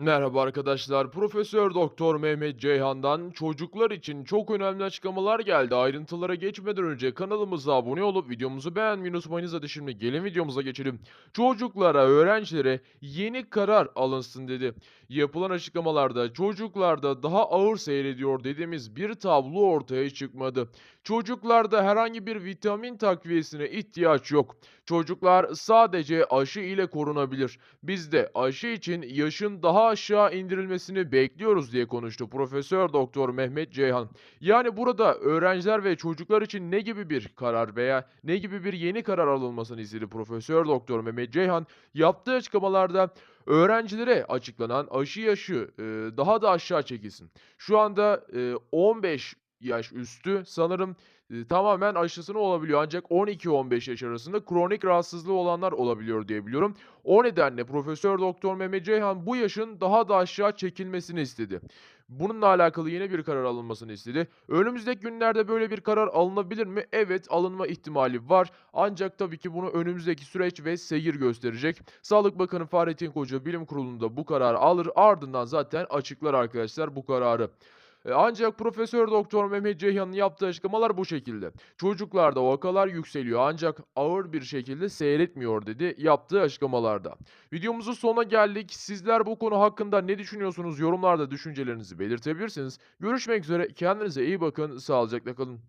Merhaba arkadaşlar. Profesör Doktor Mehmet Ceyhan'dan çocuklar için çok önemli açıklamalar geldi. Ayrıntılara geçmeden önce kanalımıza abone olup videomuzu beğenmeyi unutmayınız. Hadi şimdi gelin videomuza geçelim. Çocuklara, öğrencilere yeni karar alınsın dedi. Yapılan açıklamalarda çocuklarda daha ağır seyrediyor dediğimiz bir tablo ortaya çıkmadı. Çocuklarda herhangi bir vitamin takviyesine ihtiyaç yok. Çocuklar sadece aşı ile korunabilir. Biz de aşı için yaşın daha aşağı indirilmesini bekliyoruz diye konuştu Profesör Doktor Mehmet Ceyhan. Yani burada öğrenciler ve çocuklar için ne gibi bir karar veya ne gibi bir yeni karar alınmasını istedi Profesör Doktor Mehmet Ceyhan yaptığı açıklamalarda öğrencilere açıklanan aşı yaşı daha da aşağı çekilsin. Şu anda e, 15 yaş üstü sanırım e, tamamen aşısını olabiliyor. Ancak 12-15 yaş arasında kronik rahatsızlığı olanlar olabiliyor diye biliyorum. O nedenle Profesör Doktor Mehmet Ceyhan bu yaşın daha da aşağı çekilmesini istedi. Bununla alakalı yine bir karar alınmasını istedi. Önümüzdeki günlerde böyle bir karar alınabilir mi? Evet, alınma ihtimali var. Ancak tabii ki bunu önümüzdeki süreç ve seyir gösterecek. Sağlık Bakanı Fahrettin Koca Bilim Kurulu'nda bu kararı alır. Ardından zaten açıklar arkadaşlar bu kararı. E, Ancak Profesör Doktor Mehmet Ceyhan'ın yaptığı açıklamalar bu şekilde. Çocuklarda vakalar yükseliyor ancak ağır bir şekilde seyretmiyor dedi yaptığı açıklamalarda. Videomuzun sonuna geldik. Sizler bu konu hakkında ne düşünüyorsunuz? Yorumlarda düşüncelerinizi belirtebilirsiniz. Görüşmek üzere. Kendinize iyi bakın. Sağlıcakla kalın.